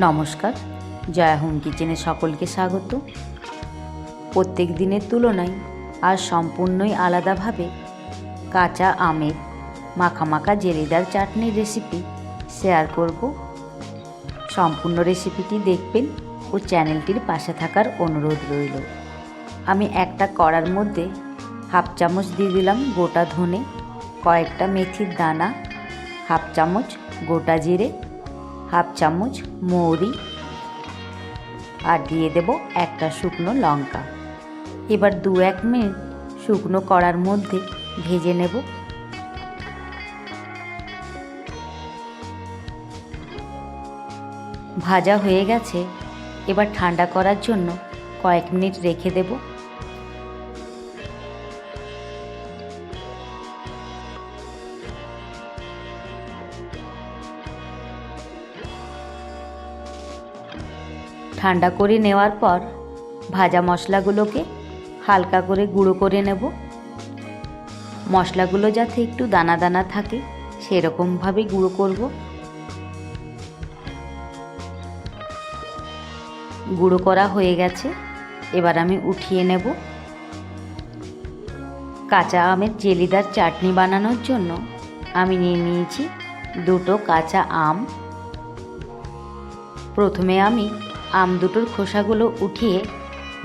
নমস্কার, জয়া হোম কিচেনে সকলকে স্বাগত। প্রত্যেক দিনের তুলনায় আর সম্পূর্ণই আলাদাভাবে কাঁচা আমের মাখা মাখা জেলিদার চাটনির রেসিপি শেয়ার করব। সম্পূর্ণ রেসিপিটি দেখবেন ও চ্যানেলটির পাশে থাকার অনুরোধ রইল। আমি একটা কড়ার মধ্যে হাফ চামচ দিয়ে দিলাম গোটা ধনে, কয়েকটা মেথির দানা, হাফ চামচ গোটা জিরে হাফ চামচ মৌরি আর দিয়ে দেব একটা শুকনো লঙ্কা। এবার দু এক মিনিট শুকনো কড়ার মধ্যে ভেজে নেব। ভাজা হয়ে গেছে। এবার ঠান্ডা করার জন্য কয়েক মিনিট রেখে দেব। ঠান্ডা করে নেওয়ার পর ভাজা মশলাগুলোকে হালকা করে গুঁড়ো করে নেব। মশলাগুলো যাতে একটু দানা দানা থাকে, সেরকমভাবে গুঁড়ো করব। গুঁড়ো করা হয়ে গেছে, এবার আমি উঠিয়ে নেব। কাঁচা আমের জেলিদার চাটনি বানানোর জন্য আমি নিয়ে নিয়েছি দুটো কাঁচা আম। প্রথমে আমি আম দুটোর খোসাগুলো উঠিয়ে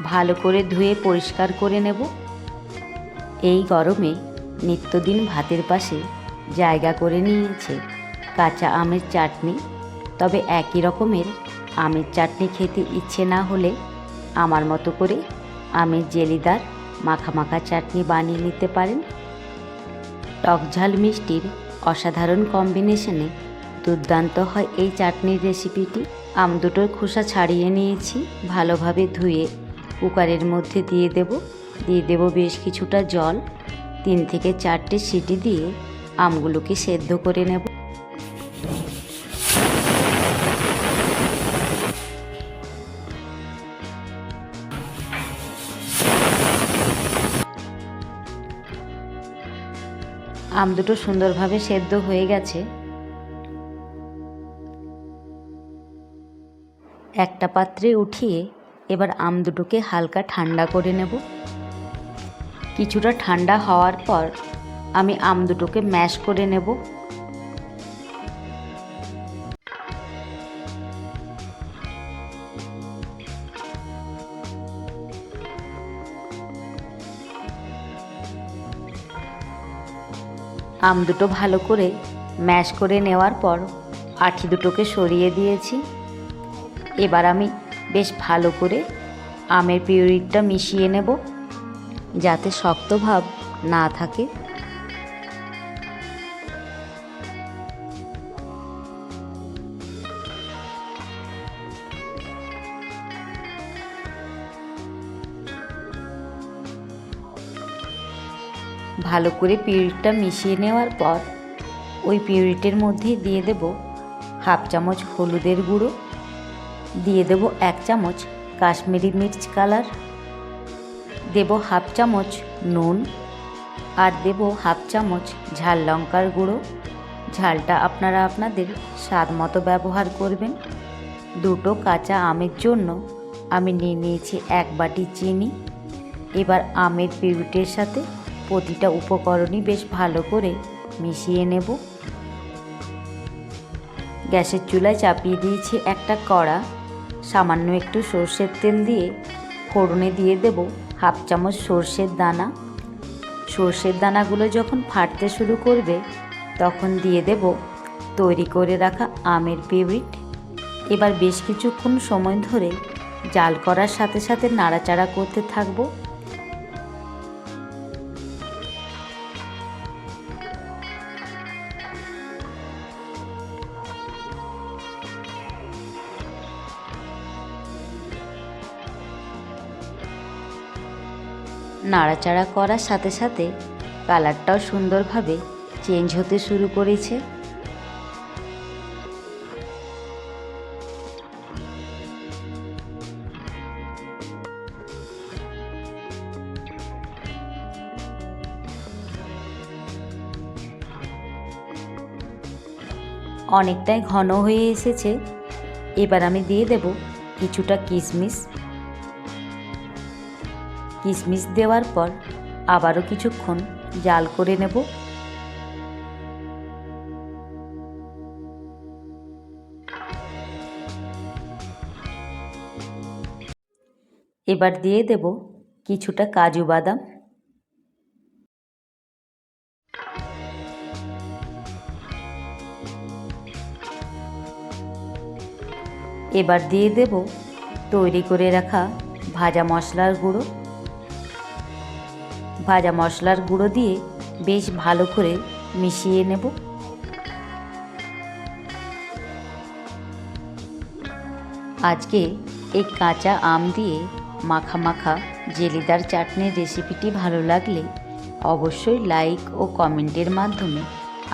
ভালো করে ধুয়ে পরিষ্কার করে নেব। এই গরমে নিত্যদিন ভাতের পাশে জায়গা করে নিয়েছে কাঁচা আমের চাটনি। তবে একই রকমের আমের চাটনি খেতে ইচ্ছে না হলে আমার মতো করে আমের জেলিদার মাখা চাটনি বানিয়ে নিতে পারেন। টক ঝাল মিষ্টির অসাধারণ কম্বিনেশনে দুর্দান্ত হয় এই চাটনির রেসিপিটি। আম দুটোর খোসা ছাড়িয়ে নিয়েছি, ভালোভাবে ধুয়ে। কুকারের মধ্যে দিয়ে দেব। দিয়ে দেব বেশ কিছুটা জল। তিন থেকে চারটে সিটি দিয়ে আমগুলোকে সেদ্ধ করে নেব। আম দুটো সুন্দরভাবে সেদ্ধ হয়ে গেছে। একটা পাত্রে উঠিয়ে এবার আম দুটোকে হালকা ঠান্ডা করে নেব। কিছুটা ঠান্ডা হওয়ার পর আমি আম দুটোকে ম্যাশ করে নেব। আম দুটো ভালো করে ম্যাশ করে নেওয়ার পর আঠি দুটোকে সরিয়ে দিয়েছি। এবার আমি বেশ ভালো করে আমের পিউরিটা মিশিয়ে নেব, যাতে শক্ত ভাব না থাকে। ভালো করে পিউরিটটা মিশিয়ে নেওয়ার পর, ওই পিউরিটের মধ্যে দিয়ে দেব হাফ চামচ হলুদের গুঁড়ো। দিয়ে দেব এক চামচ কাশ্মীরি মির্চ কালার, দেব হাফ চামচ নুন আর দেব হাফ চামচ ঝাল লঙ্কার গুঁড়ো। ঝালটা আপনারা আপনাদের স্বাদ মতো ব্যবহার করবেন। দুটো কাঁচা আমের জন্য আমি নিয়ে নিয়েছি এক বাটি চিনি। এবার আমের পিউটের সাথে প্রতিটা উপকরণই বেশ ভালো করে মিশিয়ে নেব। গ্যাসের চুলায় চাপিয়ে দিয়েছি একটা কড়া। সামান্য একটু সর্ষের তেল দিয়ে ফোড়নে দিয়ে দেব হাফ চামচ সর্ষের দানা। সর্ষের দানাগুলো যখন ফাটতে শুরু করবে, তখন দিয়ে দেব তৈরি করে রাখা আমের পেবিট এবার বেশ কিছুক্ষণ সময় ধরে জাল করার সাথে সাথে নাড়াচাড়া করতে থাকব। নাড়াচাড়া করার সাথে সাথে কালারটাও সুন্দরভাবে চেঞ্জ হতে শুরু করেছে। অনেকটাই ঘন হয়ে এসেছে। এবার আমি দিয়ে দেব কিছুটা কিশমিশ। কিশমিশ দেওয়ার পর আবারও কিছুক্ষণ জাল করে নেব। এবার দিয়ে দেব কিছুটা কাজু বাদাম। এবার দিয়ে দেব তৈরি করে রাখা ভাজা মশলার গুঁড়ো। ভাজা মশলার গুঁড়ো দিয়ে বেশ ভালো করে মিশিয়ে নেব। আজকে এই কাঁচা আম দিয়ে মাখা মাখা জেলিদার চাটনির রেসিপিটি ভালো লাগলে অবশ্যই লাইক ও কমেন্টের মাধ্যমে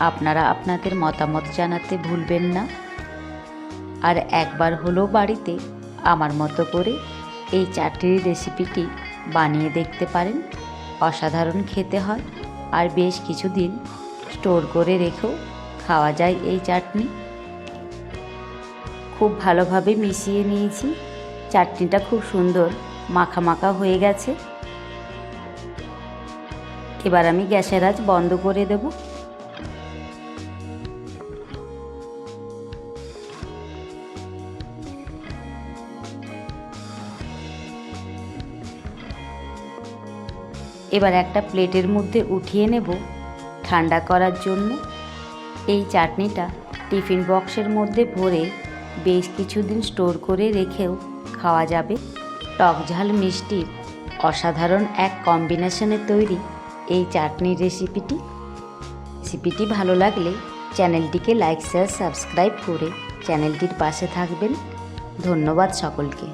আপনারা আপনাদের মতামত জানাতে ভুলবেন না। আর একবার হলেও বাড়িতে আমার মতো করে এই চাটনির রেসিপিটি বানিয়ে দেখতে পারেন। অসাধারণ খেতে হয়। আর বেশ কিছুদিন স্টোর করে রেখেও খাওয়া যায় এই চাটনি। খুব ভালোভাবে মিশিয়ে নিয়েছি। চাটনিটা খুব সুন্দর মাখা মাখা হয়ে গেছে। এবার আমি গ্যাসের আজ বন্ধ করে দেবো। এবার একটা প্লেটের মধ্যে উঠিয়ে নেব। ঠান্ডা করার জন্য এই চাটনিটা টিফিন বক্সের মধ্যে ভরে বেশ কিছুদিন স্টোর করে রেখেও খাওয়া যাবে। টক ঝাল মিষ্টির অসাধারণ এক কম্বিনেশনে তৈরি এই চাটনির রেসিপিটি। রেসিপিটি ভালো লাগলে চ্যানেলটিকে লাইক, শেয়ার, সাবস্ক্রাইব করে চ্যানেলটির পাশে থাকবেন। ধন্যবাদ সকলকে।